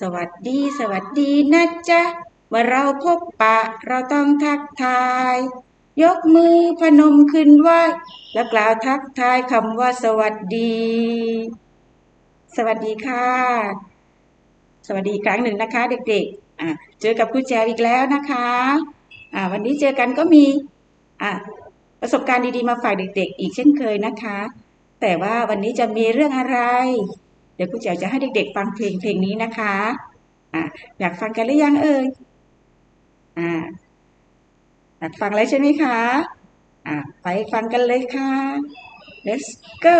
สวัสดี สวัสดีนะจ๊ะเมื่อเราพบปะเราต้องทักทาย ยกมือพนมขึ้นไหวแล้วกล่าวทักทายคำว่า สวัสดี สวัสดีค่ะ สวัสดีอีกครั้งหนึ่งนะคะ เด็กๆอะเจอกับครูแจวอีกแล้วนะคะอะวันนี้เจอกันก็มีอะประสบการณ์ดีๆมาฝากเด็ก ๆ อีกเช่นเคยนะคะ แต่ว่าวันนี้จะมีเรื่องอะไร เดี๋ยวครูแจ๋วจะให้เด็กๆ ฟังเพลงเพลงนี้นะคะอะอยากฟังกันหรือยังเอ่ยอ่าอยากฟังแล้วใช่ไหมคะอะไปฟังกันเลยค่ะ let's go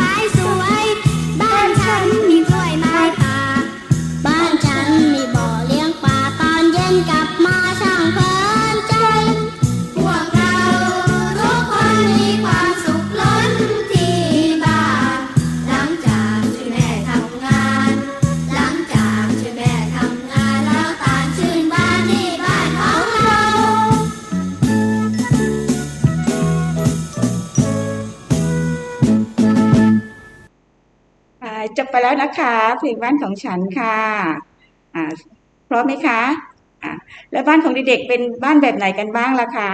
มี ไปแล้วนะคะเพลงบ้านของฉันค่ะอ่าพร้อมไหมคะอ่าแล้วบ้านของเด็กๆเป็นบ้านแบบไหนกันบ้างล่ะคะ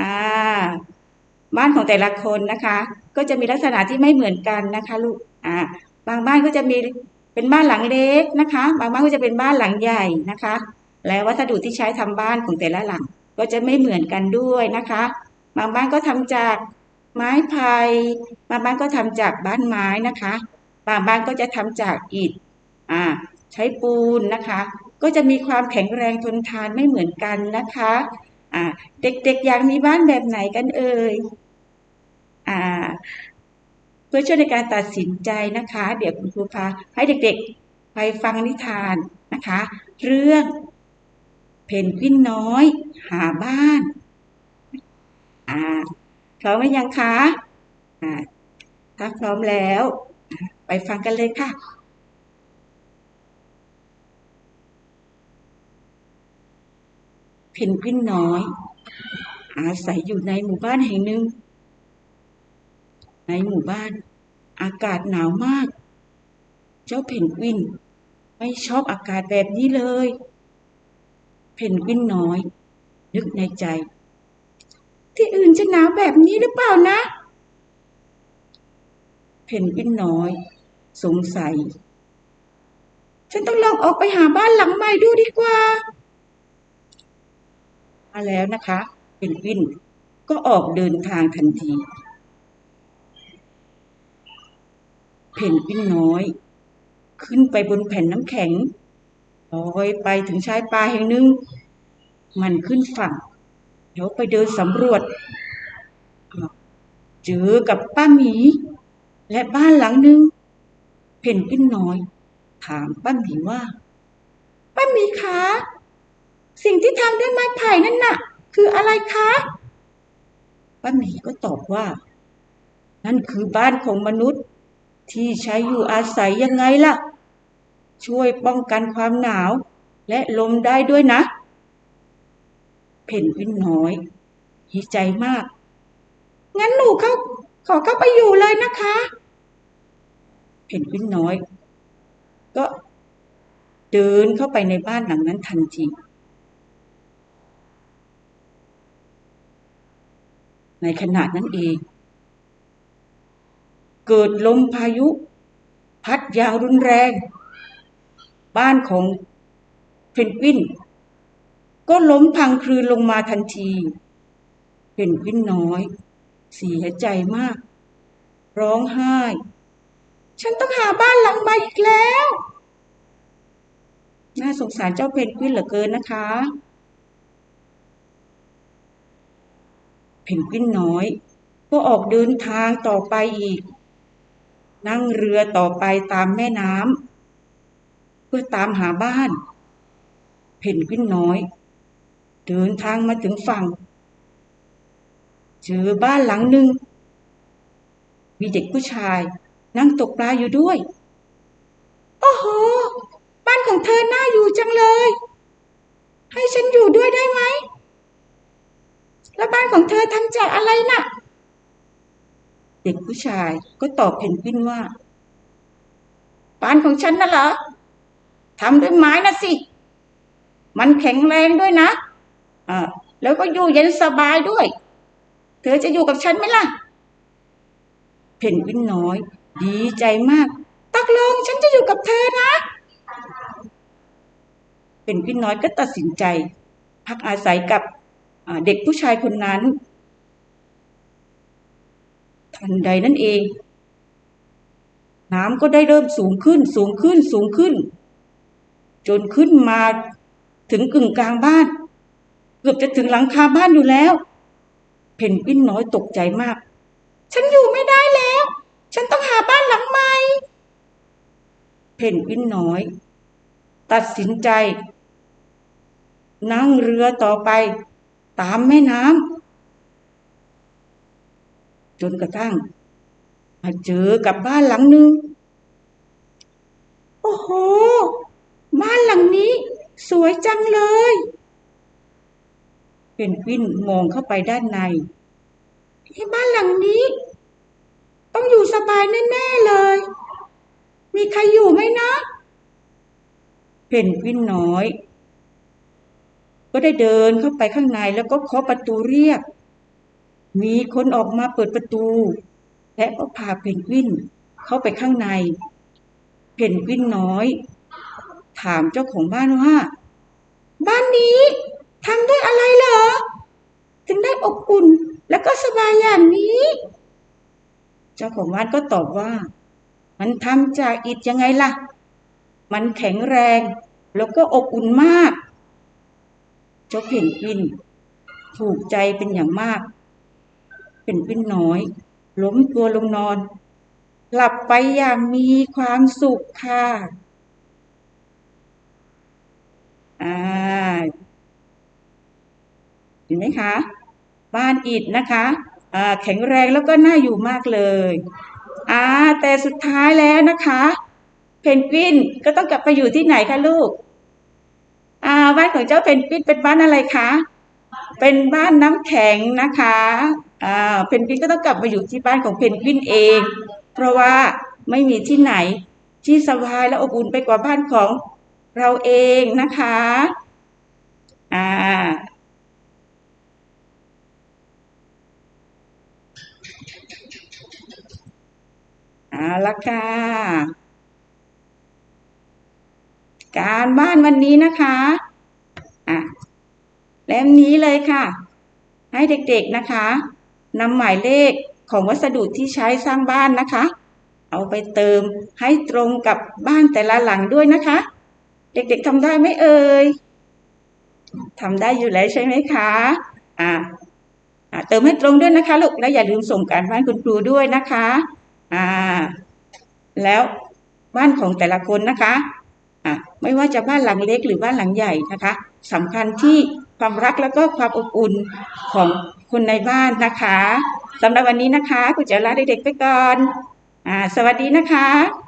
อ่าบ้านของแต่ละคนนะคะ ก็จะมีลักษณะที่ไม่เหมือนกันนะคะลูกอ่าบางบ้านก็จะมีเป็นบ้านหลังเล็กนะคะ บางบ้านก็จะเป็นบ้านหลังใหญ่นะคะ และวัสดุที่ใช้ทำบ้านของแต่ละหลัง ก็จะไม่เหมือนกันด้วยนะคะ บางบ้านก็ทำจากไม้ไผ่บางบ้านก็ทำจากบ้านไม้นะคะ บางบ้านก็จะทำจากอิฐอ่าใช้ปูนนะคะ ก็จะมีความแข็งแรงทนทานไม่เหมือนกันนะคะอ่าเด็กๆอยากมีบ้านแบบไหนกันเอ่ยอ่าเพื่อช่วยในการตัดสินใจนะคะ เดี๋ยวคุณครูพาให้เด็กๆไปฟังนิทานนะคะ เรื่องเพนกวินน้อย หาบ้านอ่าพร้อมไหมยังคะอ่าถ้าพร้อมแล้ว ไปฟังกันเลยค่ะเพนกวินน้อย อาศัยอยู่ในหมู่บ้านแห่งหนึ่ง ในหมู่บ้าน อากาศหนาวมาก เจ้าเพนกวิน ไม่ชอบอากาศแบบนี้เลย เพนกวินน้อย นึกในใจ ที่อื่นจะหนาวแบบนี้หรือเปล่านะ เพนกวินน้อย สงสัย ฉันต้องลองออกไปหาบ้านหลังใหม่ดูดีกว่า มาแล้วนะคะเพนกวินก็ออกเดินทางทันที เพนกวินน้อย ขึ้นไปบนแผ่นน้ำแข็งลอยไปถึงชายป่าแห่งหนึ่ง มันขึ้นฝั่งแล้วไปเดินสำรวจอ้าวเจอกับป้าหมี และบ้านหลังหนึ่ง เพนกวินน้อย ถามป้าหมีว่า ป้าหมีคะ สิ่งที่ทำด้วยไม้ไผ่นั่นน่ะ คืออะไรคะ ป้าหมีก็ตอบว่า นั่นคือบ้านของมนุษย์ ที่ใช้อยู่อาศัยยังไงล่ะ ช่วยป้องกันความหนาว และลมได้ด้วยนะ เพนกวินน้อยดีใจมาก งั้นหนูเข้าขอเข้าไปอยู่เลยนะคะ เพนกวินน้อย ก็เดินเข้าไปในบ้านหลังนั้นทันทีในขณะนั้นเอง เกิดลมพายุ พัดยางรุนแรง บ้านของเพนกวิน ก็ล้มพังคลืนลงมาทันทีเพนกวินน้อย เสียใจมาก ร้องไห้ ฉันต้องหาบ้านหลังใหม่อีกแล้ว น่าสงสารเจ้าเพนกวินเหลือเกินนะคะ เพนกวินน้อย ก็ออกเดินทางต่อไปอีก นั่งเรือต่อไปตามแม่น้ำเพื่อตามหาบ้าน เพนกวินน้อย เดินทางมาถึงฝั่ง เจอบ้านหลังหนึ่งมีเด็กผู้ชาย นั่งตกปลาอยู่ด้วย โอ้โห บ้านของเธอน่าอยู่จังเลย ให้ฉันอยู่ด้วยได้ไหม แล้วบ้านของเธอทำจากอะไรน่ะ เด็กผู้ชายก็ตอบเพนกวินว่า บ้านของฉันน่ะเหรอทำด้วยไม้นะสิ มันแข็งแรงด้วยนะอ่าแล้วก็อยู่เย็นสบายด้วย เธอจะอยู่กับฉันไหมล่ะ เพนกวินน้อย ดีใจมาก ตักลงฉันจะอยู่กับเธอนะเพนกวินน้อยก็ตัดสินใจ พักอาศัยกับเด็กผู้ชายคนนั้น ทันใดนั่นเอง น้ำก็ได้เริ่มสูงขึ้น สูงขึ้นสูงขึ้น จนขึ้นมาถึงกึ่งกลางบ้าน เกือบจะถึงหลังคาบ้านอยู่แล้ว เพนกวินน้อยตกใจมาก ฉันอยู่ไม่ได้แล้วาบ้านหลังใหม่ เพนกวินน้อย ตัดสินใจ นั่งเรือต่อไป ตามแม่น้ำจนกระทั่ง มาเจอกับบ้านหลังหนึ่งโอ้โห บ้านหลังนี้ สวยจังเลยเพนกวินมองเข้าไปด้านในที่บ้านหลังนี้ ต้องอยู่สบายแน่ๆเลย มีใครอยู่ไหมนะ เพนกวินน้อย ก็ได้เดินเข้าไปข้างในแล้วก็เคาะประตูเรียก มีคนออกมาเปิดประตู และก็พาเพนกวินเข้าไปข้างใน เพนกวินน้อย ถามเจ้าของบ้านว่า บ้านนี้ทำด้วยอะไรเหรอ ถึงได้อบอุ่นแล้วก็สบายอย่างนี้ เจ้าของบ้านก็ตอบว่า มันทำจากอิฐยังไงล่ะ มันแข็งแรง แล้วก็อบอุ่นมากเจ้าเพนกวิน ถูกใจเป็นอย่างมากเพนกวินน้อย ล้มตัวลงนอน หลับไปอย่างมีความสุขค่ะอ่าเห็นไหมคะ บ้านอิฐนะคะ แข็งแรงแล้วก็น่าอยู่มากเลยอ่าแต่สุดท้ายแล้วนะคะ เพนกวินก็ต้องกลับไปอยู่ที่ไหนคะลูกอ่าบ้านของเจ้าเพนกวินเป็นบ้านอะไรคะ เป็นบ้านน้ำแข็งนะคะอ่าเพนกวินก็ต้องกลับมาอยู่ที่บ้านของเพนกวินเอง เพราะว่าไม่มีที่ไหนที่สบายและอบอุ่นไปกว่าบ้านของเราเองนะคะ อ่า เอาละค่ะ การบ้านวันนี้นะคะอะเล่มนี้เลยค่ะ ให้เด็กๆนะคะนำหมายเลขของวัสดุที่ใช้สร้างบ้านนะคะ เอาไปเติมให้ตรงกับบ้านแต่ละหลังด้วยนะคะ เด็กๆทำได้ไหมเอ่ยทำได้อยู่แล้วใช่ไหมคะอ่าอ่าเติมให้ตรงด้วยนะคะลูกและอย่าลืมส่งการบ้านคุณครูด้วยนะคะ อ่า แล้วบ้านของแต่ละคนนะคะอ่าไม่ว่าจะบ้านหลังเล็กหรือบ้านหลังใหญ่นะคะสำคัญที่ความรักแล้วก็ความอบอุ่นของคนในบ้านนะคะสำหรับวันนี้นะคะคุณจะลาเด็กๆไปก่อนอ่าสวัสดีนะคะ